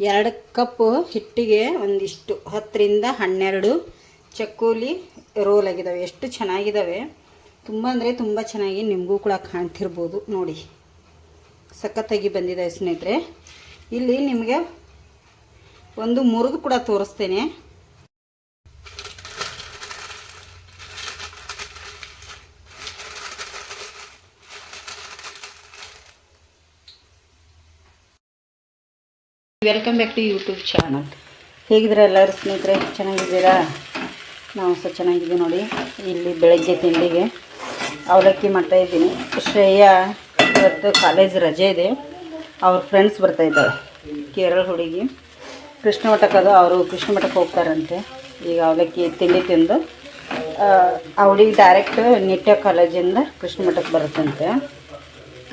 ಎರಡು ಕಪ್ಪು ಹಿಟ್ಟಿಗೆ ಒಂದಿಷ್ಟು, ಹತ್ತರಿಂದ ಹನ್ನೆರಡು ಚಕ್ಕೂಲಿ ರೋಲ್ ಆಗಿದ್ದಾವೆ ಎಷ್ಟು ಚೆನ್ನಾಗಿದ್ದಾವೆ ತುಂಬ ಅಂದರೆ ತುಂಬ ಚೆನ್ನಾಗಿ ನಿಮಗೂ ಕೂಡ ಕಾಣ್ತಿರ್ಬೋದು ನೋಡಿ. ಸಖತ್ತಾಗಿ ಬಂದಿದ್ದಾವೆ ಸ್ನೇಹಿತರೆ. ಇಲ್ಲಿ ನಿಮಗೆ ಒಂದು ಮುರಿದು ಕೂಡ ತೋರಿಸ್ತೇನೆ. Welcome back to YouTube channel ಹೇಗಿದ್ರೆ ಎಲ್ಲರೂ ಸ್ನೇಹಿತರೆ? ಚೆನ್ನಾಗಿದ್ದೀರಾ? ನಾವು ಸಹ ಚೆನ್ನಾಗಿದ್ದೀವಿ ನೋಡಿ. ಇಲ್ಲಿ ಬೆಳಗ್ಗೆ ತಿಂಡಿಗೆ ಅವಲಕ್ಕಿ ಮಾಡ್ತಾಯಿದ್ದೀನಿ ಶ್ರೇಯಾ ಇವತ್ತು ಕಾಲೇಜ್ ರಜೆ ಇದೆ. ಅವ್ರ ಫ್ರೆಂಡ್ಸ್ ಬರ್ತಾಯಿದ್ದಾರೆ ಕೇರಳ ಹುಡುಗಿ. ಕೃಷ್ಣ ಮಠಕ್ಕದು ಅವರು ಕೃಷ್ಣ ಮಠಕ್ಕೆ ಹೋಗ್ತಾರಂತೆ. ಈಗ ಅವಲಕ್ಕಿ ತಿಂಡಿ ತಿಂದು, ಆ ಹುಡುಗಿ ಡೈರೆಕ್ಟ್ ನಿಟ್ಯ ಕಾಲೇಜಿಂದ ಕೃಷ್ಣ ಮಠಕ್ಕೆ ಬರುತ್ತಂತೆ.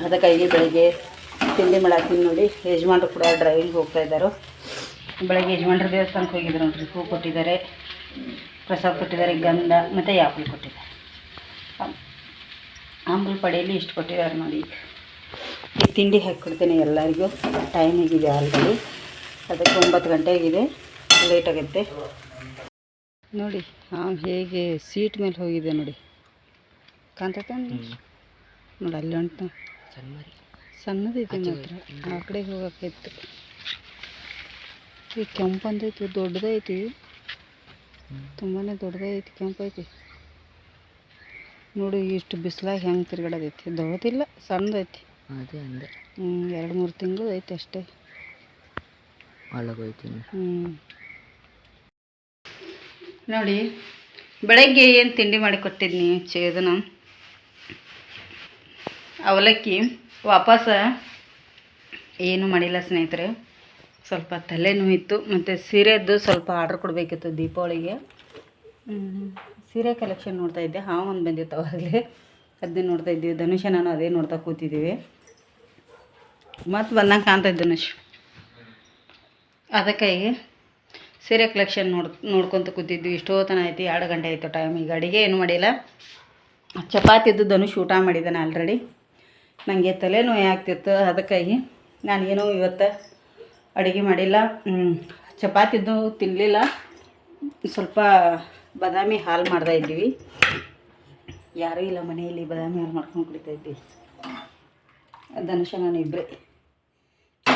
ಅದಕ್ಕಾಗಿ ಬೆಳಿಗ್ಗೆ ತಿಂಡಿ ಮಾಡಾಕ್ತೀನಿ ನೋಡಿ. ಯಜಮಾನ್ರು ಕೂಡ ಡ್ರೈವಿಂಗ್ ಹೋಗ್ತಾ ಇದ್ದಾರೆ ಬೆಳಗ್ಗೆ ಯಜಮಾನ್ರು ದೇವಸ್ಥಾನಕ್ಕೆ ಹೋಗಿದ್ರು ನೋಡ್ರಿ. ಹೂ ಕೊಟ್ಟಿದ್ದಾರೆ. ಪ್ರಸಾದ ಕೊಟ್ಟಿದ್ದಾರೆ ಗಂಧ ಮತ್ತು ಯಾಪಲ್ ಕೊಟ್ಟಿದ್ದಾರೆ. ಆಂಬಲ್ ಪಡೆಯಲ್ಲಿ ಇಷ್ಟು ಕೊಟ್ಟಿದ್ದಾರೆ ನೋಡಿ. ಈ ತಿಂಡಿ ಹಾಕ್ಕೊಡ್ತೀನಿ ಎಲ್ಲರಿಗೂ. ಟೈಮ್ ಆಗಿದೆ ಆಲ್ರೆಡಿ ಅದಕ್ಕೆ ಒಂಬತ್ತು ಗಂಟೆ ಆಗಿದೆ. ಲೇಟ್ ಆಗುತ್ತೆ. ನೋಡಿ ಹಾಂ ಹೇಗೆ ಸೀಟ್ ಮೇಲೆ ಹೋಗಿದೆ ನೋಡಿ. ಕಾಣ್ತೈತೆ ನೋಡಿ ಅಲ್ಲಿ ಉಂಟು. ಸಣ್ಣದೈತೆ ಮಾತ್ರ. ಆ ಕಡೆಗೆ ಹೋಗಕ್ಕೈತು ಈ ಕೆಂಪು ಕೆಂಪಂದೈತಿ ದೊಡ್ಡದೈತಿ ತುಂಬಾ ದೊಡ್ಡದೈತಿ ಕೆಂಪೈತಿ. ನೋಡಿ ಇಷ್ಟು ಬಿಸಿಲಾಗ ಹೆಂಗೆ ತಿರ್ಗಾಡೋದೈತಿ. ದೊಡ್ಡದಿಲ್ಲ ಸಣ್ಣದೈತಿ. ಅದೇ ಅಂದೆ. ಹ್ಞೂ ಎರಡು ಮೂರು ತಿಂಗಳು ಐತಿ ಅಷ್ಟೇ ಒಳಗೋಯ್ತೀನಿ ಹ್ಞೂ ನೋಡಿ ಬೆಳಗ್ಗೆ ಏನು ತಿಂಡಿ ಮಾಡಿ ಕೊಟ್ಟಿದ್ನಿ ಚೇದನ ಅವಲಕ್ಕಿ. ವಾಪಸ್ ಏನು ಮಾಡಿಲ್ಲ ಸ್ನೇಹಿತರೆ. ಸ್ವಲ್ಪ ತಲೆನೂ ಇತ್ತು, ಮತ್ತು ಸೀರೆದ್ದು ಸ್ವಲ್ಪ ಆರ್ಡ್ರ್ ಕೊಡಬೇಕಿತ್ತು ದೀಪಾವಳಿಗೆ. ಸೀರೆ ಕಲೆಕ್ಷನ್ ನೋಡ್ತಾ ಇದ್ದೆ. ಹಾಂ ಒಂದು ಬಂದಿತ್ತು ಅವಾಗಲೇ. ಅದನ್ನೇ ನೋಡ್ತಾ ಇದ್ದೀವಿ ಧನುಷ, ನಾನು ಅದೇ ನೋಡ್ತಾ ಕೂತಿದ್ದೀವಿ ಮತ್ತು ಬಂದಂಗೆ ಕಾಣ್ತಾ ಇದ್ದ ಧನುಷ್. ಅದಕ್ಕಾಗಿ ಸೀರೆ ಕಲೆಕ್ಷನ್ ನೋಡ್, ನೋಡ್ಕೊತ ಕೂತಿದ್ವಿ. ಇಷ್ಟೋತನ ಐತಿ ಎರಡು ಗಂಟೆ ಆಯಿತು ಟೈಮ್ ಈಗ ಅಡುಗೆ ಏನು ಮಾಡಿಲ್ಲ. ಚಪಾತಿದ್ದು ಧನುಷ್ ಊಟ ಮಾಡಿದ್ದಾನೆ ಆಲ್ರೆಡಿ ನನಗೆ ತಲೆನೋವು ಆಗ್ತಿತ್ತು, ಅದಕ್ಕಾಗಿ ನಾನೇನು ಇವತ್ತು ಅಡುಗೆ ಮಾಡಿಲ್ಲ. ಚಪಾತಿದ್ದು ತಿನ್ನಲಿಲ್ಲ ಸ್ವಲ್ಪ ಬಾದಾಮಿ ಹಾಲು ಮಾಡ್ತಾ ಇದ್ದೀವಿ. ಯಾರೂ ಇಲ್ಲ ಮನೆಯಲ್ಲಿ, ಬಾದಾಮಿ ಹಾಲು ಮಾಡ್ಕೊಂಡು ಕುಡಿತಾ ಇದ್ದೀವಿ. ಧನುಷ ನಾನು ಇಬ್ಬರೇ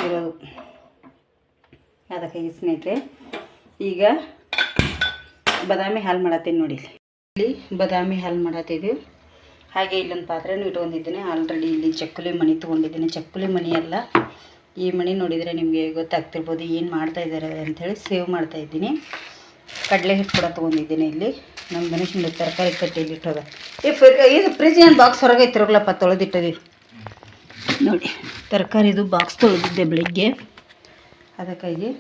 ಇರೋದು. ಅದಕ್ಕಾಗಿ ಸ್ನೇಹಿತರೆ, ಈಗ ಬಾದಾಮಿ ಹಾಲು ಮಾಡತ್ತೀನಿ ನೋಡಿ. ಇಲ್ಲಿ ಬಾದಾಮಿ ಹಾಲು ಮಾಡತ್ತಿದ್ದೀವಿ ಹಾಗೆ ಇಲ್ಲೊಂದು ಪಾತ್ರೆನೂ ಇಟ್ಕೊಂಡಿದ್ದೀನಿ. ಆಲ್ರೆಡಿ ಇಲ್ಲಿ ಚಕ್ಕುಲಿ ಮಣಿ ತೊಗೊಂಡಿದ್ದೀನಿ. ಚಕ್ಕುಲಿ ಮಣಿ ಅಲ್ಲ. ಈ ಮಣಿ ನೋಡಿದರೆ ನಿಮಗೆ ಗೊತ್ತಾಗ್ತಿರ್ಬೋದು ಏನು ಮಾಡ್ತಾ ಇದ್ದಾರೆ ಅಂಥೇಳಿ ಸೇವ್ ಮಾಡ್ತಾ ಇದ್ದೀನಿ. ಕಡಲೆ ಹಿಟ್ಟು ಕೂಡ ತೊಗೊಂಡಿದ್ದೀನಿ ಇಲ್ಲಿ. ನಮ್ಮ ಮನುಷ್ಯನ ತರಕಾರಿ ಕಟ್ಟೆಯಲ್ಲಿ ಇಟ್ಟೋದ ಈ ಫ್ರಿ ಇದು ಫ್ರಿಜ್ ಏನು ಬಾಕ್ಸ್ ಹೊರಗೆ ಇತ್ತಿರೋಲ್ಲಪ್ಪ ತೊಳೆದಿಟ್ಟದಿ ನೋಡಿ, ತರಕಾರಿದು ಬಾಕ್ಸ್ ತೊಳೆದಿದ್ದೆ ಬೆಳಿಗ್ಗೆ. ಅದಕ್ಕಾಗಿ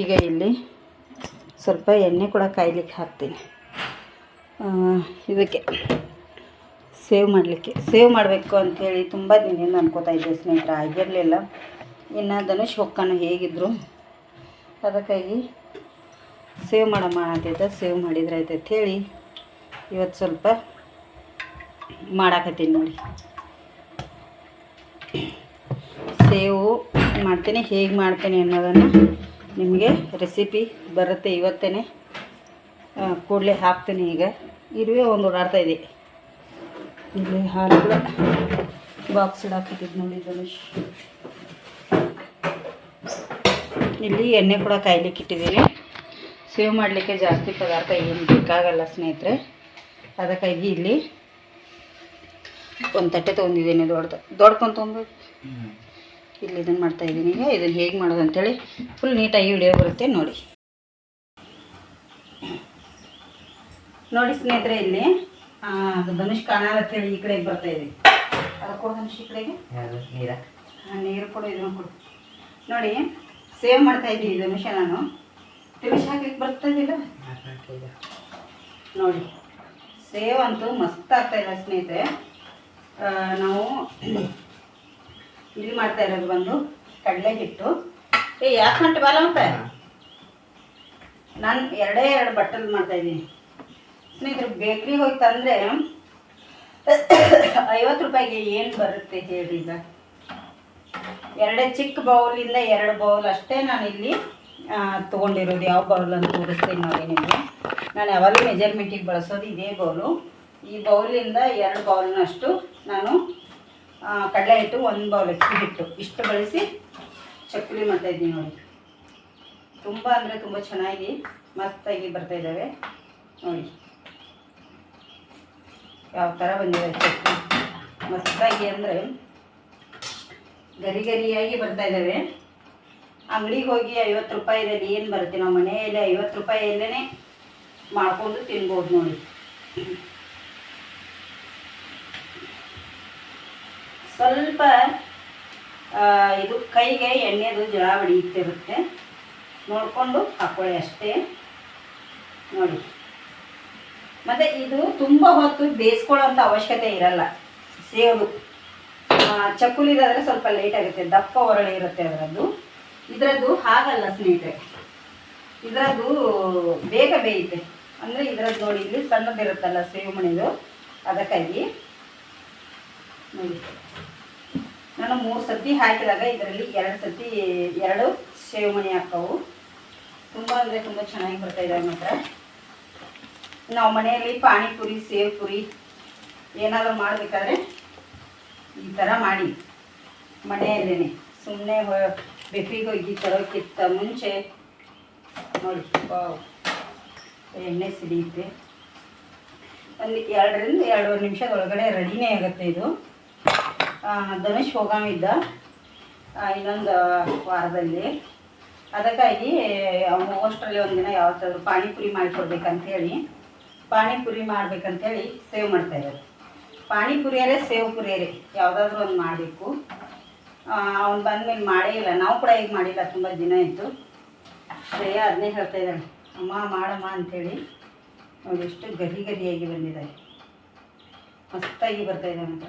ಈಗ ಇಲ್ಲಿ ಸ್ವಲ್ಪ ಎಣ್ಣೆ ಕೂಡ ಕಾಯ್ಲಿಕ್ಕೆ ಹಾಕ್ತೀನಿ. ಇದಕ್ಕೆ ಸೇವ್ ಮಾಡಲಿಕ್ಕೆ, ಸೇವ್ ಮಾಡಬೇಕು ಅಂಥೇಳಿ ತುಂಬ ದಿನದಿಂದ ಅನ್ಕೋತಾ ಇದ್ದೆ ಸ್ನೇಹಿತರೆ, ಆಗಿರಲಿಲ್ಲ. ಇನ್ನು ಧನುಷ್ ಹೊಕ್ಕನು ಹೇಗಿದ್ರು, ಅದಕ್ಕಾಗಿ ಸೇವ್ ಮಾಡಮ್ಮ ಅಂತೈತೆ ಸೇವ್ ಮಾಡಿದ್ರೆ ಆಯ್ತು ಹೇಳಿ ಇವತ್ತು ಸ್ವಲ್ಪ ಮಾಡಾಕತ್ತೀನಿ ನೋಡಿ. ಸೇವು ಮಾಡ್ತೀನಿ, ಹೇಗೆ ಮಾಡ್ತೀನಿ ಅನ್ನೋದನ್ನು ನಿಮಗೆ ರೆಸಿಪಿ ಬರುತ್ತೆ ಇವತ್ತೇ ಕೂಡಲೇ ಹಾಕ್ತೀನಿ ಈಗ. ಇರುವೆ ಒಂದು ಓಡಾಡ್ತಾ ಇದೆ. ಇಲ್ಲಿ ಹಾಲು ಕೂಡ ಬಾಕ್ಸ್ ಇಡಾಕಿದ್ದು ನೋಡಿ ಧನುಷ್ ಇಲ್ಲಿ ಎಣ್ಣೆ ಕೂಡ ಕಾಯ್ಲಿಕ್ಕೆ ಇಟ್ಟಿದ್ದೀನಿ. ಸೇವ್ ಮಾಡಲಿಕ್ಕೆ ಜಾಸ್ತಿ ಪದಾರ್ಥ ಏನು ಬೇಕಾಗಲ್ಲ ಸ್ನೇಹಿತರೆ. ಅದಕ್ಕಾಗಿ ಇಲ್ಲಿ ಒಂದು ತಟ್ಟೆ ತೊಗೊಂಡಿದ್ದೀನಿ ದೊಡ್ಡ ದೊಡ್ಕೊಂಡು ತೊಗೊಂಬೇಕು ಇಲ್ಲಿ ಇದನ್ನು ಮಾಡ್ತಾ ಇದ್ದೀನಿ. ಈಗ ಇದನ್ನು ಹೇಗೆ ಮಾಡೋದು ಅಂತೇಳಿ ಫುಲ್ ನೀಟಾಗಿ ವಿಡಿಯೋ ಬರುತ್ತೆ ನೋಡಿ. ನೋಡಿ ಸ್ನೇಹಿತರೆ ಇಲ್ಲಿ ಅದು ಧನುಷ್ ಕಾಣಲ್ಲ ಅಂತೇಳಿ ಈ ಕಡೆಗೆ ಬರ್ತಾ ಇದೆ. ಅದು ಕೊಡು ಧನುಷ್ ಈ ಕಡೆಗೆ. ನೀರ. ನೀರು ಕೊಡು ಇದನ್ನು ಕೊಡು. ನೋಡಿ ಸೇವ್ ಮಾಡ್ತಾ ಇದ್ದೀನಿ ಧನುಷ ನಾನು. ತಿಳಿಸಿ ಬರ್ತಾ ಇಲ್ಲ ನೋಡಿ ಸೇವ್ ಅಂತೂ ಮಸ್ತ್ ಆಗ್ತಾ ಇಲ್ಲ ಸ್ನೇಹಿತರೆ. ನಾವು ಇಲ್ಲಿ ಮಾಡ್ತಾ ಇರೋದು ಬಂದು ಕಡಲೆ ಹಿಟ್ಟು ಏ ಯಾಕೆ ಮಟ್ಟ ಬಾಲ ಅಂತ? ನಾನು ಎರಡೇ ಎರಡು ಬಟ್ಟಲ್ ಮಾಡ್ತಾ ಇದ್ದೀನಿ. ಸ್ನೇಹಿತರು ಬೇಕ್ರಿಗೆ ಹೋಗಿ ತಂದರೆ ಐವತ್ತು ರೂಪಾಯಿಗೆ ಏನು ಬರುತ್ತೆ ಹೇಳಿ ಈಗ? ಎರಡೇ ಚಿಕ್ಕ ಬೌಲಿಂದ ಎರಡು ಬೌಲ್ ಅಷ್ಟೇ ನಾನು ಇಲ್ಲಿ ತೊಗೊಂಡಿರೋದು. ಯಾವ ಬೌಲ್ ಅಂತ ತೋರಿಸ್ತೀನಿ ನೋಡಿ ನಿಮಗೆ. ನಾನು ಯಾವಾಗಲೂ ಮೆಜರ್ಮೆಂಟಿಗೆ ಬಳಸೋದು ಇದೇ ಬೌಲು ಈ ಬೌಲಿಂದ ಎರಡು ಬೌಲ್ನಷ್ಟು ನಾನು ಕಡಲೆ ಹಿಟ್ಟು ಒಂದು ಬೌಲ್ ಅಕ್ಕಿ ಹಿಟ್ಟು. ಇಷ್ಟು ಬಳಸಿ ಚಕ್ಕುಲಿ ಮಾಡ್ತಾಯಿದ್ದೀನಿ ನೋಡಿ. ತುಂಬ ಅಂದರೆ ತುಂಬ ಚೆನ್ನಾಗಿ ಮಸ್ತಾಗಿ ಬರ್ತಾ ಇದ್ದಾವೆ. ನೋಡಿ. ಯಾವ ಥರ ಬಂದಿದೆ ಚಟ್ನಿ ಮಸ್ತಾಗಿ ಅಂದರೆ ಗರಿ ಗರಿಯಾಗಿ ಬರ್ತಾ ಇದ್ದಾವೆ ಅಂಗಡಿಗೆ ಹೋಗಿ ಐವತ್ತು ರೂಪಾಯಿದಲ್ಲಿ ಏನು ಬರುತ್ತೆ? ನಾವು ಮನೆಯಲ್ಲಿ ಐವತ್ತು ರೂಪಾಯಿಯಲ್ಲೇ ಮಾಡ್ಕೊಂಡು ತಿನ್ಬೋದು ನೋಡಿ. ಸ್ವಲ್ಪ ಇದು ಕೈಗೆ ಎಣ್ಣೆದು ಜಳ ಹೊಡಿತಿರುತ್ತೆ ನೋಡಿಕೊಂಡು ಹಾಕೊಳ್ಳಿ ಅಷ್ಟೇ. ನೋಡಿ. ಮತ್ತು ಇದು ತುಂಬ ಹೊತ್ತು ಬೇಯಿಸ್ಕೊಳ್ಳೋಂಥ ಅವಶ್ಯಕತೆ ಇರಲ್ಲ. ಸೇವು ಚಕ್ಕುಲಿದಾದರೆ ಸ್ವಲ್ಪ ಲೇಟ್ ಆಗುತ್ತೆ. ದಪ್ಪ ಹೊರಳೆ ಇರುತ್ತೆ ಅದರದ್ದು. ಇದರದ್ದು ಹಾಗಲ್ಲ ಸ್ನೇಹಿತರೆ. ಇದರದ್ದು ಬೇಗ ಬೇಯುತ್ತೆ. ಅಂದರೆ ಇದರದ್ದು ನೋಡಿ, ಇಲ್ಲಿ ಸಣ್ಣದಿರುತ್ತಲ್ಲ ಸೇವು ಮಣಿದು ಅದಕ್ಕಾಗಿ. ನೋಡಿ. ನಾನು ಮೂರು ಸತಿ ಹಾಕಿದಾಗ ಇದರಲ್ಲಿ ಎರಡು ಸತಿ ಎರಡು ಸೇವು ಮಣಿ ಹಾಕವು. ತುಂಬ ಅಂದರೆ ತುಂಬ ಚೆನ್ನಾಗಿ ಬರ್ತಾ ಇದ್ದಾವೆ ಮಾತ್ರ ನಾವು ಮನೆಯಲ್ಲಿ ಪಾನಿಪುರಿ ಸೇವ್ ಪುರಿ ಏನಾದರೂ ಮಾಡಬೇಕಾದ್ರೆ ಈ ಥರ ಮಾಡಿ ಮನೆಯಲ್ಲೇ ಸುಮ್ಮನೆ ಬೆಕ್ರಿಗೆ ಹೋಗಿ ತರೋಕ್ಕಿಂತ ಮುಂಚೆ ನೋಡಿ ಎಣ್ಣೆ ಸಿಡಿಯುತ್ತೆ. ಒಂದು ಎರಡರಿಂದ ಎರಡೂವರೆ ನಿಮಿಷದ ಒಳಗಡೆ ರೆಡಿನೇ ಆಗುತ್ತೆ ಇದು. ಧನುಷ್ ಹೋಗಾಮಿದ್ದ ಇನ್ನೊಂದು ವಾರದಲ್ಲಿ. ಅದಕ್ಕಾಗಿ ಅವನು ಅಷ್ಟರಲ್ಲಿ ಒಂದಿನ ಯಾವತ್ತಾದ್ರು ಪಾನಿಪುರಿ ಮಾಡಿಕೊಡ್ಬೇಕಂತೇಳಿ. ಪಾನಿಪುರಿ ಮಾಡ್ಬೇಕಂತೇಳಿ ಸೇವ್ ಮಾಡ್ತಾ ಇದ್ದಾರೆ ಪಾನಿಪುರಿಯರೇ ಸೇವ್ ಪುರಿಯರೇ, ಯಾವುದಾದ್ರೂ ಒಂದು ಮಾಡಬೇಕು. ಅವ್ನು ಬಂದ್ಮೇಲೆ ಮಾಡೇ ಇಲ್ಲ. ನಾವು ಕೂಡ ಈಗ ಮಾಡಿಲ್ಲ, ತುಂಬ ದಿನ ಇತ್ತು ಶ್ರೇಯ ಅದನ್ನೇ ಹೇಳ್ತಾ ಇದ್ದಾಳೆ. ಅಮ್ಮ, ಮಾಡಮ್ಮ ಅಂಥೇಳಿ ನೋಡಿ, ಎಷ್ಟು ಗರಿ ಗರಿಯಾಗಿ ಬಂದಿದ್ದಾರೆ ಮಸ್ತಾಗಿ ಬರ್ತಾ ಇದ್ದಾವೆ ಅಂತ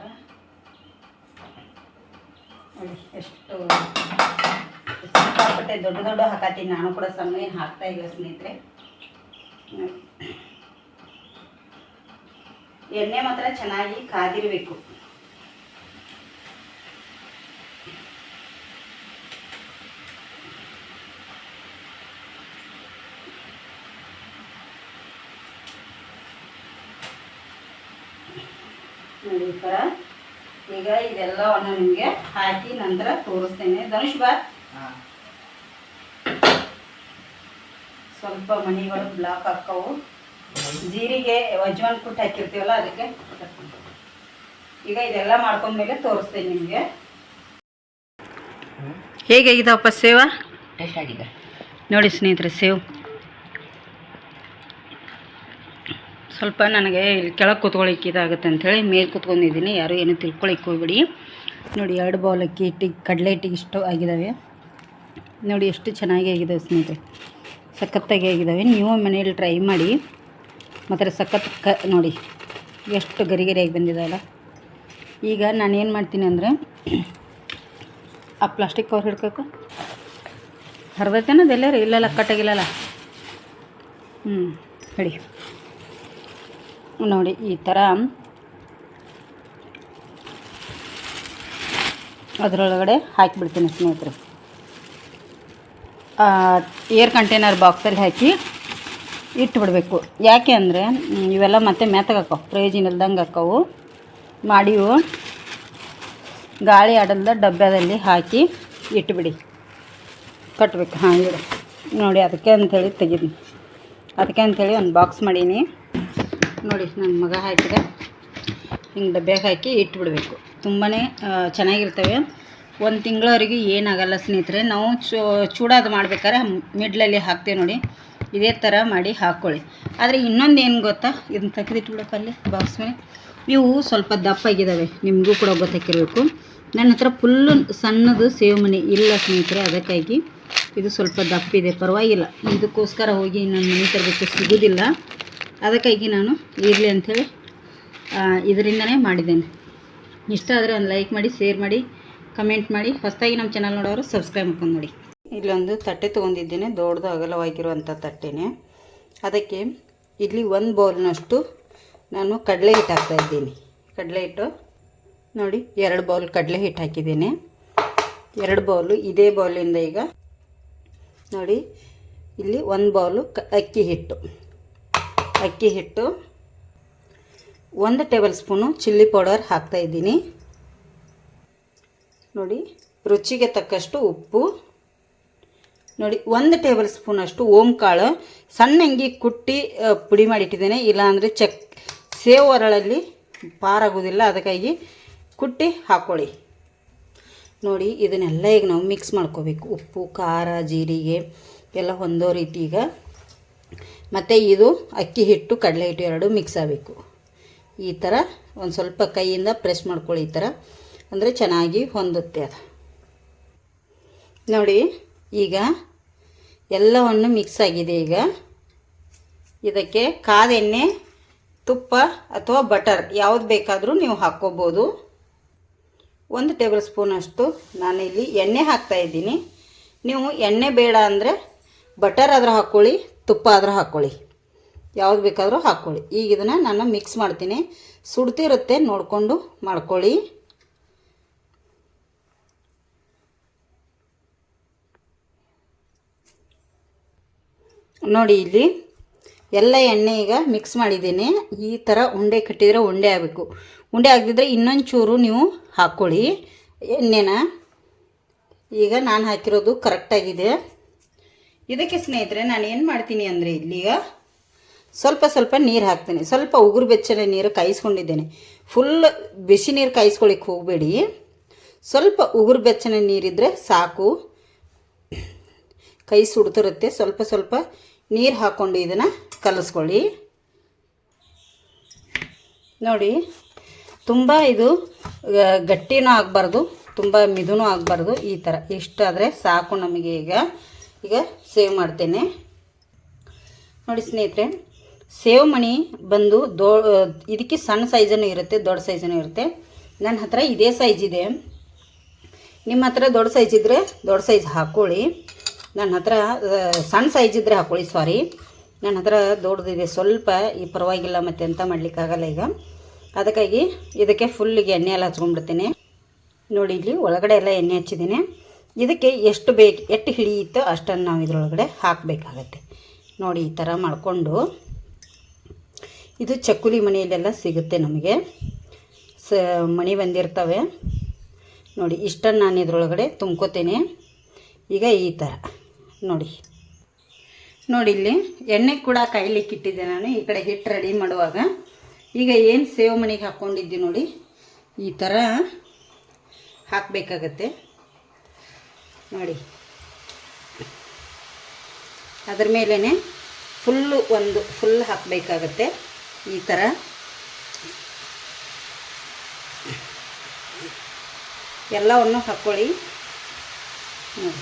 ನೋಡಿ, ಎಷ್ಟು ಸಿಕ್ಕಾಪಟ್ಟೆ ದೊಡ್ಡ ದೊಡ್ಡ ಹಾಕತ್ತೀನಿ. ನಾನು ಕೂಡ ಸಮಯ ಹಾಕ್ತಾ ಇಲ್ಲ ಸ್ನೇಹಿತರೆ. ಎಣ್ಣೆ ಮಾತ್ರ ಚೆನ್ನಾಗಿ ಕಾದಿರಬೇಕು. ನೋಡಿ ಈ ಥರ ಈಗ ಇದೆಲ್ಲವನ್ನು ನಿಮಗೆ ಹಾಕಿ ನಂತರ ತೋರಿಸ್ತೇನೆ. ಧನುಷ್ ಬಾ ಸ್ವಲ್ಪ ಮಣಿಗಳು ಬ್ಲಾಕ್ ಹಾಕವು. ಜೀರಿಗೆ ವಜ್ವಾನ್ ಪುಟ್ಟು ಹಾಕಿರ್ತೀವಲ್ಲ ಅದಕ್ಕೆ? ಈಗ ಇದೆಲ್ಲ ಮಾಡ್ಕೊಂಡ್ಮೇಲೆ ತೋರಿಸ್ತೇನೆ ನಿಮಗೆ. ಹೇಗಾಗಿದಪ್ಪ ಸೇವ? ಟೇಸ್ಟ್ ಆಗಿದೆ. ನೋಡಿ ಸ್ನೇಹಿತರೆ ಸೇವ್. ಸ್ವಲ್ಪ ನನಗೆ ಇಲ್ಲಿ ಕೆಳಗೆ ಕೂತ್ಕೊಳ್ಳಿಕ್ಕೆ ಇದಾಗುತ್ತೆ ಅಂಥೇಳಿ ಮೇಲೆ ಕೂತ್ಕೊಂಡಿದ್ದೀನಿ. ಯಾರು ಏನು ತಿಳ್ಕೊಳಿಕ್ಕೆ ಹೋಗ್ಬಿಡಿ. ನೋಡಿ ಎರಡು ಬೌಲ್ ಅಕ್ಕಿ ಹಿಟ್ಟಿಗೆ ಕಡಲೆ ಹಿಟ್ಟಿಗೆ ಇಷ್ಟು ಆಗಿದ್ದಾವೆ. ನೋಡಿ ಎಷ್ಟು ಚೆನ್ನಾಗಿ ಆಗಿದ್ದಾವೆ ಸ್ನೇಹಿತರೆ. ಸಖತ್ತಾಗಿ ಆಗಿದ್ದಾವೆ. ನೀವು ಮನೆಯಲ್ಲಿ ಟ್ರೈ ಮಾಡಿ. ಮತ್ತು ಸಖತ್ ಕ ನೋಡಿ, ಎಷ್ಟು ಗರಿ ಗರಿಯಾಗಿ ಈಗ ಈಗ ನಾನೇನು ಮಾಡ್ತೀನಿ ಅಂದರೆ, ಆ ಪ್ಲಾಸ್ಟಿಕ್ ಕವರ್ ಹಿಡ್ಕೋಕು ಹರಿದೈತೇನೋ ರೀ ಇಲ್ಲಲ್ಲ ಕಟ್ಟಾಗಿಲ್ಲಲ್ಲ. ಹ್ಞೂ ಹೇಳಿ ನೋಡಿ, ಈ ಥರ ಅದರೊಳಗಡೆ ಹಾಕಿಬಿಡ್ತೀನಿ ಸ್ನೇಹಿತರೆ. ಏರ್ ಕಂಟೈನರ್ ಬಾಕ್ಸಲ್ಲಿ ಹಾಕಿ ಇಟ್ಬಿಡಬೇಕು. ಯಾಕೆ ಅಂದರೆ ಇವೆಲ್ಲ ಮತ್ತೆ ಮೆತ್ತಗಾಕವು ಪ್ರಯೋಜನ ಇಲ್ದಂಗೆ ಹಾಕವು. ಮಾಡಿವು ಗಾಳಿ ಆಡಲ್ದ ಡಬ್ಬದಲ್ಲಿ ಹಾಕಿ ಇಟ್ಬಿಡಿ. ಕಟ್ಟಬೇಕು ಹಾಂ, ಇಡು. ನೋಡಿ, ಅದಕ್ಕೆ ಅಂಥೇಳಿ ತೆಗೀನಿ ಅದಕ್ಕೆ ಅಂಥೇಳಿ ಒಂದು ಬಾಕ್ಸ್ ಮಾಡೀನಿ. ನೋಡಿ ನನ್ನ ಮಗ ಹಾಕಿದೆ. ಹಿಂಗೆ ಡಬ್ಬ್ಯಾಗ ಹಾಕಿ ಇಟ್ಬಿಡಬೇಕು. ತುಂಬಾ ಚೆನ್ನಾಗಿರ್ತವೆ. ಒಂದು ತಿಂಗಳವರೆಗೆ ಏನಾಗಲ್ಲ ಸ್ನೇಹಿತರೆ. ನಾವು ಚೂಡಾದ ಮಾಡ್ಬೇಕಾದ್ರೆ ಮಿಡ್ಲಲ್ಲಿ ಹಾಕ್ತೇವೆ ನೋಡಿ. ಇದೇ ಥರ ಮಾಡಿ ಹಾಕ್ಕೊಳ್ಳಿ ಆದರೆ ಇನ್ನೊಂದು ಏನು ಗೊತ್ತಾ? ಇದನ್ನ ತೆಗೆದಿಟ್ಬಿಡಪ್ಪ ಅಲ್ಲಿ ಬಾಕ್ಸ್ ಮೇಲೆ. ಇವು ಸ್ವಲ್ಪ ದಪ್ಪ ದಪ್ಪಾಗಿದ್ದಾವೆ ನಿಮಗೂ ಕೂಡ ಗೊತ್ತಾಕಿರಬೇಕು ನನ್ನ ಹತ್ರ ಫುಲ್ಲು ಸಣ್ಣದು ಸೇವ್ ಮನೆ ಇಲ್ಲ ಸ್ನೇಹಿತರೆ, ಅದಕ್ಕಾಗಿ ಇದು ಸ್ವಲ್ಪ ದಪ್ಪಿದೆ ಪರವಾಗಿಲ್ಲ. ಇದಕ್ಕೋಸ್ಕರ ಹೋಗಿ ನನ್ನ ಮನೆ ತರಬೇಕು ಸಿಗೋದಿಲ್ಲ. ಅದಕ್ಕಾಗಿ ನಾನು ಇರಲಿ ಅಂಥೇಳಿ ಇದರಿಂದನೇ ಮಾಡಿದ್ದೇನೆ. ಇಷ್ಟ ಆದರೆ ಒಂದು ಲೈಕ್ ಮಾಡಿ ಶೇರ್ ಮಾಡಿ ಕಮೆಂಟ್ ಮಾಡಿ. ಹೊಸದಾಗಿ ನಮ್ಮ ಚಾನಲ್ ನೋಡೋರು ಸಬ್ಸ್ಕ್ರೈಬ್ ಮಾಡ್ಕೊಂಡು ನೋಡಿ. ಇಲ್ಲೊಂದು ತಟ್ಟೆ ತೊಗೊಂಡಿದ್ದೇನೆ, ದೊಡ್ಡದು ಅಗಲವಾಗಿರುವಂಥ ತಟ್ಟೆನೇ. ಅದಕ್ಕೆ ಇಲ್ಲಿ ಒಂದು ಬೌಲ್ನಷ್ಟು ನಾನು ಕಡಲೆ ಹಿಟ್ಟು ಹಾಕ್ತಾಯಿದ್ದೀನಿ ಕಡಲೆ ಹಿಟ್ಟು ನೋಡಿ, ಎರಡು ಬೌಲ್ ಕಡಲೆ ಹಿಟ್ಟು ಹಾಕಿದ್ದೀನಿ. ಎರಡು ಬೌಲು ಇದೇ ಬೌಲಿಂದ ಈಗ ನೋಡಿ, ಇಲ್ಲಿ ಒಂದು ಬೌಲು ಅಕ್ಕಿ ಹಿಟ್ಟು. ಅಕ್ಕಿ ಹಿಟ್ಟು ಒಂದು ಟೇಬಲ್ ಸ್ಪೂನು ಚಿಲ್ಲಿ ಪೌಡರ್ ಹಾಕ್ತಾಯಿದ್ದೀನಿ ನೋಡಿ, ರುಚಿಗೆ ತಕ್ಕಷ್ಟು ಉಪ್ಪು. ನೋಡಿ, ಒಂದು ಟೇಬಲ್ ಸ್ಪೂನ್ ಅಷ್ಟು ಓಂ ಕಾಳು ಸಣ್ಣಂಗಿ ಕುಟ್ಟಿ ಪುಡಿ ಮಾಡಿಟ್ಟಿದ್ದೇನೆ. ಇಲ್ಲಾಂದರೆ ಚಕ್ ಸೇವ್ ಒರಳಲ್ಲಿ ಪಾರಾಗೋದಿಲ್ಲ, ಅದಕ್ಕಾಗಿ ಕುಟ್ಟಿ ಹಾಕ್ಕೊಳ್ಳಿ ನೋಡಿ, ಇದನ್ನೆಲ್ಲ ಈಗ ನಾವು ಮಿಕ್ಸ್ ಮಾಡ್ಕೋಬೇಕು. ಉಪ್ಪು, ಖಾರ, ಜೀರಿಗೆ, ಎಲ್ಲ ಹೊಂದೋ ರೀತಿ ಈಗ. ಮತ್ತು ಇದು ಅಕ್ಕಿ ಹಿಟ್ಟು, ಕಡಲೆ ಹಿಟ್ಟು ಎರಡು ಮಿಕ್ಸ್ ಆಗಬೇಕು. ಈ ಥರ ಒಂದು ಸ್ವಲ್ಪ ಕೈಯಿಂದ ಪ್ರೆಸ್ ಮಾಡ್ಕೊಳ್ಳಿ ಈ ಥರ. ಅಂದರೆ ಚೆನ್ನಾಗಿ ಹೊಂದುತ್ತೆ ಅದು. ನೋಡಿ, ಈಗ ಎಲ್ಲವನ್ನು ಮಿಕ್ಸ್ ಆಗಿದೆ ಈಗ. ಇದಕ್ಕೆ ಕಾದೆಣ್ಣೆ ತುಪ್ಪ ಅಥವಾ ಬಟರ್ ಯಾವುದು ಬೇಕಾದರೂ ನೀವು ಹಾಕ್ಕೋಬೋದು. ಒಂದು ಟೇಬಲ್ ಸ್ಪೂನಷ್ಟು ನಾನಿಲ್ಲಿ ಎಣ್ಣೆ ಹಾಕ್ತಾ ಇದ್ದೀನಿ. ನೀವು ಎಣ್ಣೆ ಬೇಡ ಅಂದರೆ ಬಟರ್ ಆದರೂ ಹಾಕ್ಕೊಳ್ಳಿ, ತುಪ್ಪ ಆದರೂ ಹಾಕ್ಕೊಳ್ಳಿ. ಯಾವ್ದು ಬೇಕಾದರೂ ಹಾಕ್ಕೊಳ್ಳಿ. ಈಗ ಇದನ್ನು ನಾನು ಮಿಕ್ಸ್ ಮಾಡ್ತೀನಿ. ಸುಡ್ತಿರುತ್ತೆ, ನೋಡಿಕೊಂಡು ಮಾಡ್ಕೊಳ್ಳಿ. ನೋಡಿ ಇಲ್ಲಿ ಎಲ್ಲ ಎಣ್ಣೆ ಈಗ ಮಿಕ್ಸ್ ಮಾಡಿದ್ದೀನಿ. ಈ ಥರ ಉಂಡೆ ಕಟ್ಟಿದರೆ ಉಂಡೆ ಆಗಬೇಕು. ಉಂಡೆ ಆಗದಿದ್ರೆ ಇನ್ನೊಂದು ಚೂರು ನೀವು ಹಾಕ್ಕೊಳ್ಳಿ. ಎಣ್ಣೆನ ಈಗ ನಾನು ಹಾಕಿರೋದು ಕರೆಕ್ಟಾಗಿದೆ ಇದಕ್ಕೆ ಸ್ನೇಹಿತರೆ, ನಾನು ಏನು ಮಾಡ್ತೀನಿ ಅಂದರೆ ಇಲ್ಲಿಗ ಸ್ವಲ್ಪ ಸ್ವಲ್ಪ ನೀರು ಹಾಕ್ತೀನಿ. ಸ್ವಲ್ಪ ಉಗುರು ಬೆಚ್ಚನೆ ನೀರು ಕಾಯಿಸ್ಕೊಂಡಿದ್ದೇನೆ. ಫುಲ್ ಬಿಸಿ ನೀರು ಕಾಯಿಸ್ಕೊಳ್ಳಿಕ್ಕೆ ಹೋಗಬೇಡಿ. ಸ್ವಲ್ಪ ಉಗುರು ಬೆಚ್ಚನೆ ನೀರಿದ್ದರೆ ಸಾಕು. ಕೈ ಸುಡ್ತಿರುತ್ತೆ. ಸ್ವಲ್ಪ ಸ್ವಲ್ಪ ನೀರು ಹಾಕ್ಕೊಂಡು ಇದನ್ನು ಕಲಿಸ್ಕೊಳ್ಳಿ. ನೋಡಿ, ತುಂಬ ಇದು ಗಟ್ಟಿನೂ ಆಗಬಾರ್ದು, ತುಂಬ ಮಿದುನೂ ಆಗಬಾರ್ದು ಈ ಥರ ಇಷ್ಟಾದರೆ ಸಾಕು ನಮಗೆ ಈಗ. ಈಗ ಸೇವ್ ಮಾಡ್ತೇನೆ. ನೋಡಿ ಸ್ನೇಹಿತರೆ, ಸೇವ್ ಮಣಿ ಬಂದು ದೊ ಇದಕ್ಕೆ ಸಣ್ಣ ಸೈಜನ್ನು ಇರುತ್ತೆ, ದೊಡ್ಡ ಸೈಜನ್ನು ಇರುತ್ತೆ. ನನ್ನ ಹತ್ರ ಇದೇ ಸೈಜ್ ಇದೆ. ನಿಮ್ಮ ಹತ್ರ ದೊಡ್ಡ ಸೈಜ್ ಇದ್ದರೆ ದೊಡ್ಡ ಸೈಜ್ ಹಾಕ್ಕೊಳ್ಳಿ ನನ್ನ ಹತ್ರ ಸಣ್ಣ ಸೈಜ್ ಇದ್ರೆ ಹಾಕೊಳ್ಳಿ ಸಾರಿ ನನ್ನ ಹತ್ರ ದೊಡ್ಡದಿದೆ, ಸ್ವಲ್ಪ ಈ ಪರವಾಗಿಲ್ಲ, ಮತ್ತೆ ಎಂತ ಮಾಡಲಿಕ್ಕಾಗಲ್ಲ ಈಗ. ಅದಕ್ಕಾಗಿ ಇದಕ್ಕೆ ಫುಲ್ಲಿಗೆ ಎಣ್ಣೆ ಎಲ್ಲ ಹಚ್ಕೊಂಡ್ಬಿಡ್ತೀನಿ. ನೋಡಿ, ಇಲ್ಲಿ ಒಳಗಡೆ ಎಲ್ಲ ಎಣ್ಣೆ ಹಚ್ಚಿದ್ದೀನಿ. ಇದಕ್ಕೆ ಎಷ್ಟು ಬೇಕು, ಎಷ್ಟು ಹಿಡಿಯುತ್ತೋ ಅಷ್ಟನ್ನು ನಾವು ಇದರೊಳಗಡೆ ಹಾಕಬೇಕಾಗತ್ತೆ. ನೋಡಿ, ಈ ಥರ ಮಾಡಿಕೊಂಡು ಇದು ಚಕ್ಕುಲಿ ಮನೆಯಲ್ಲೆಲ್ಲ ಸಿಗುತ್ತೆ ನಮಗೆ. ಸ, ಮಣಿ ಬಂದಿರ್ತವೆ. ನೋಡಿ, ಇಷ್ಟನ್ನು ನಾನು ಇದರೊಳಗಡೆ ತುಂಬ್ಕೋತೀನಿ. ಈಗ ಈ ಥರ ನೋಡಿ. ನೋಡಿ ಇಲ್ಲಿ ಎಣ್ಣೆ ಕೂಡ ಕಾಯ್ಲಿಕ್ಕೆ ಇಟ್ಟಿದ್ದೆ ನಾನು, ಈ ಕಡೆ ಹಿಟ್ಟು ರೆಡಿ ಮಾಡುವಾಗ. ಈಗ ಏನು ಸೇವ್ ಮನೆಗೆ ಹಾಕ್ಕೊಂಡಿದ್ದೆ ನೋಡಿ, ಈ ಥರ ಹಾಕಬೇಕಾಗತ್ತೆ. ನೋಡಿ. ಅದ್ರ ಮೇಲೇ ಫುಲ್ಲು ಒಂದು ಫುಲ್ ಹಾಕಬೇಕಾಗತ್ತೆ ಈ ಥರ ಎಲ್ಲವನ್ನು ಹಾಕ್ಕೊಳ್ಳಿ ನೋಡಿ.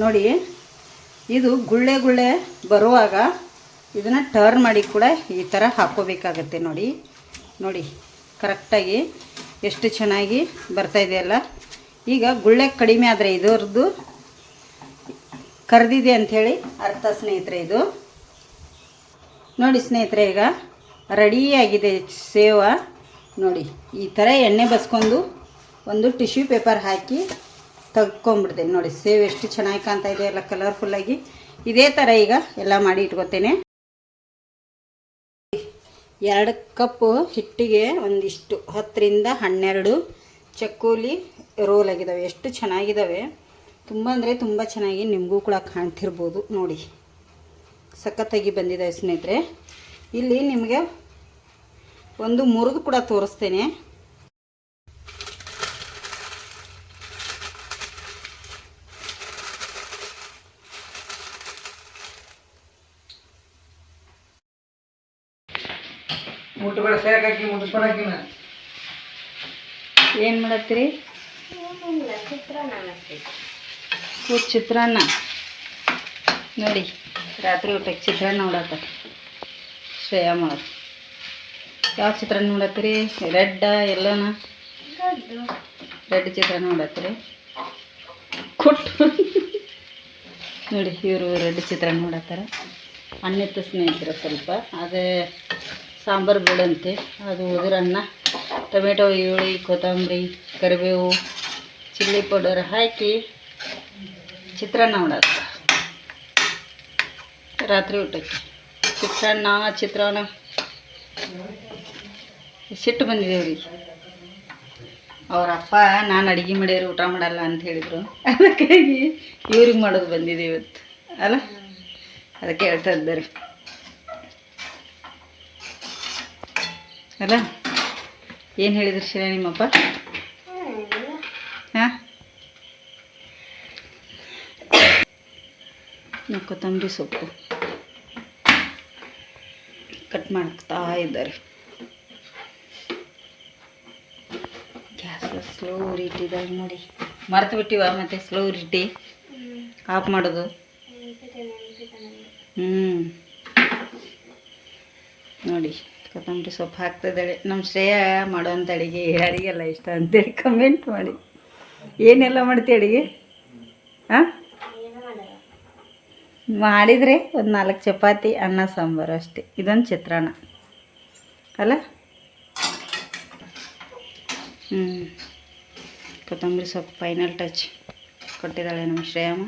ನೋಡಿ, ಇದು ಗುಳ್ಳೆ ಗುಳ್ಳೆ ಬರುವಾಗ ಇದನ್ನು ಟರ್ನ್ ಮಾಡಿ ಕೂಡ ಈ ಥರ ಹಾಕ್ಕೋಬೇಕಾಗತ್ತೆ ನೋಡಿ. ನೋಡಿ, ಕರೆಕ್ಟಾಗಿ ಎಷ್ಟು ಚೆನ್ನಾಗಿ ಬರ್ತಾ ಇದೆಯಲ್ಲ ಈಗ ಗುಳ್ಳೆ ಕಡಿಮೆ ಆದರೆ ಇದರದ್ದು ಕರೆದಿದೆ ಅಂಥೇಳಿ ಅರ್ಥ ಸ್ನೇಹಿತರೆ ಇದು. ನೋಡಿ ಸ್ನೇಹಿತರೆ, ಈಗ ರೆಡಿಯಾಗಿದೆ ಸೇವ. ನೋಡಿ, ಈ ಥರ ಎಣ್ಣೆ ಬಸ್ಕೊಂಡು ಒಂದು ಟಿಶ್ಯೂ ಪೇಪರ್ ಹಾಕಿ ತೆಗ್ಕೊಂಬಿಡ್ತೇನೆ ನೋಡಿ, ಸೇವ್ ಎಷ್ಟು ಚೆನ್ನಾಗಿ ಕಾಣ್ತಾ ಇದೆ ಎಲ್ಲ ಕಲರ್ಫುಲ್ಲಾಗಿ ಇದೇ ಥರ ಈಗ ಎಲ್ಲ ಮಾಡಿ ಇಟ್ಕೋತೇನೆ. ಎರಡು ಕಪ್ಪು ಹಿಟ್ಟಿಗೆ ಒಂದಿಷ್ಟು, ಹತ್ತರಿಂದ ಹನ್ನೆರಡು ಚಕ್ಕೂಲಿ ರೋಲ್ ಆಗಿದ್ದಾವೆ ಎಷ್ಟು ಚೆನ್ನಾಗಿದ್ದಾವೆ ತುಂಬ ಅಂದರೆ ತುಂಬ ಚೆನ್ನಾಗಿ ನಿಮಗೂ ಕೂಡ ಕಾಣ್ತಿರ್ಬೋದು. ನೋಡಿ, ಸಖತ್ತಾಗಿ ಬಂದಿದ್ದಾವೆ ಸ್ನೇಹಿತರೆ. ಇಲ್ಲಿ ನಿಮಗೆ ಒಂದು ಮುರಿದು ಕೂಡ ತೋರಿಸ್ತೇನೆ. ಮುಟ್ಟಬೇಡ ಮುಟ್ಟಿಸ್ಕೊಳಕಿನ ಏನು ಮಾಡತ್ತೀರಿ? ಕೂತ್ ಚಿತ್ರಾನ್ನ. ನೋಡಿ, ರಾತ್ರಿ ಊಟಕ್ಕೆ ಚಿತ್ರಾನ್ನ ನೋಡತ್ತ ಶ್ರೇಯಾ ಮಾಡೋದು. ಯಾವ ಚಿತ್ರಾನ್ನ ನೋಡತ್ತೀರಿ? ರೆಡ್ಡ, ಎಲ್ಲನ? ರೆಡ್ ಚಿತ್ರಾನ್ನ ನೋಡತ್ತೀರಿ. ಕೊಟ್ಟು ನೋಡಿ, ಇವರು ರೆಡ್ ಚಿತ್ರಾನ್ನ ನೋಡತ್ತಾರ. ಅನ್ನಿತ್ತು ಸ್ನೇಹಿತರು ಸ್ವಲ್ಪ. ಅದೇ ಸಾಂಬಾರು ಬಿಡಂತೆ. ಅದು ಉದುರನ್ನ ಟೊಮೆಟೊ, ಈರುಳ್ಳಿ, ಕೊತ್ತಂಬರಿ, ಕರಿಬೇವು, ಚಿಲ್ಲಿ ಪೌಡರ್ ಹಾಕಿ ಚಿತ್ರಾನ್ನ ಮಾಡೋದು. ರಾತ್ರಿ ಊಟಕ್ಕೆ. ಚಿತ್ರಾನ್ನ ಚಿತ್ರಾನ್ನ. ಸಿಟ್ಟು ಬಂದಿದೆ ಅವ್ರಿಗೆ? ಅವ್ರ ಅಪ್ಪ, ನಾನು ಅಡುಗೆ ಮಾಡಿದ್ರೆ ಊಟ ಮಾಡಲ್ಲ ಅಂತ ಹೇಳಿದರು. ಅದಕ್ಕಾಗಿ ಇವ್ರಿಗೆ ಮಾಡೋದು ಬಂದಿದೆ ಇವತ್ತು. ಅಲ್ಲ? ಅದಕ್ಕೆ ಹೇಳ್ತಾ ಇದ್ದಾರೆ. ಅಲ್ಲ, ಏನು ಹೇಳಿದ್ರು ಶಿರ ನಿಮ್ಮಪ್ಪ? ಹಾಂ? ಕೊತ್ತಂಬರಿ ಸೊಪ್ಪು. ಕಟ್ ಮಾಡ್ತಾ ಇದ್ದಾರೆ. ಗ್ಯಾಸ್ ಸ್ಲೋ ಇಟ್ಟಿದ್ದಾರೆ ನೋಡಿ. ಮರೆತು ಬಿಟ್ಟಿವ ಮತ್ತೆ ಸ್ಲೋ ಇಟ್ಟು ಆಫ್ ಮಾಡೋದು? ಹ್ಞೂ ನೋಡಿ. ಕೊತ್ತಂಬರಿ ಸೊಪ್ಪು ಹಾಕ್ತಿದ್ದಾಳೆ ನಮ್ಮ ಶ್ರೇಯ ಮಾಡೋವಂಥ ಅಡುಗೆ ಯಾರಿಗೆಲ್ಲ ಇಷ್ಟ ಅಂತೇಳಿ ಕಮೆಂಟ್ ಮಾಡಿ. ಏನೆಲ್ಲ ಮಾಡ್ತೀವಿ ಅಡುಗೆ? ಹಾಂ ಮಾಡಿದರೆ ಒಂದು ನಾಲ್ಕು ಚಪಾತಿ, ಅನ್ನ, ಸಾಂಬಾರು ಅಷ್ಟೇ. ಇದೊಂದು ಚಿತ್ರಾನ್ನ. ಅಲ್ಲ? ಹ್ಞೂ ಕೊತ್ತಂಬರಿ ಸೊಪ್ಪು ಫೈನಲ್ ಟಚ್ ಕೊಟ್ಟಿದ್ದಾಳೆ ನಮ್ಮ ಶ್ರೇಯಮ್ಮ.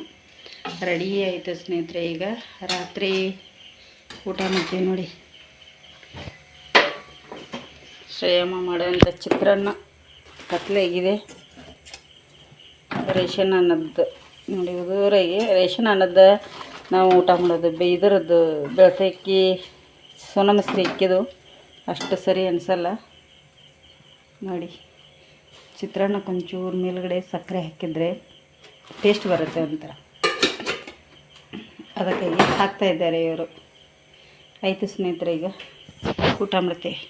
ರೆಡಿ ಆಯಿತು ಸ್ನೇಹಿತರೆ, ಈಗ ರಾತ್ರಿ ಊಟ ಮಾಡ್ತೀವಿ ನೋಡಿ. ಶ್ರೇಯಮ್ಮ ಮಾಡೋಂಥ ಚಿತ್ರಾನ್ನ ಕತ್ಲೆಗಿದೆ. ರೇಷನ್ ಅನ್ನದ್ದು. ನೋಡಿ ಉದುರಾಗಿ ರೇಷನ್ ಅನ್ನದ್ದು ನಾವು ಊಟ ಮಾಡೋದು. ಇದರದ್ದು ಬೆಳ್ತಕ್ಕಿ ಸೋನಾ ಸೋನಮಸ್ತಿ ಇಕ್ಕಿದು ಅಷ್ಟು ಸರಿ ಅನಿಸಲ್ಲ. ನೋಡಿ, ಚಿತ್ರಾನ್ನ ಒಂಚೂರು ಮೇಲುಗಡೆ ಸಕ್ಕರೆ ಹಾಕಿದರೆ ಟೇಸ್ಟ್ ಬರುತ್ತೆ ಒಂಥರ. ಅದಕ್ಕಾಗಿ ಹಾಕ್ತಾ ಇದ್ದಾರೆ ಇವರು. ಆಯಿತು ಸ್ನೇಹಿತರೆ, ಈಗ ಊಟ ಮಾಡ್ತೇವೆ.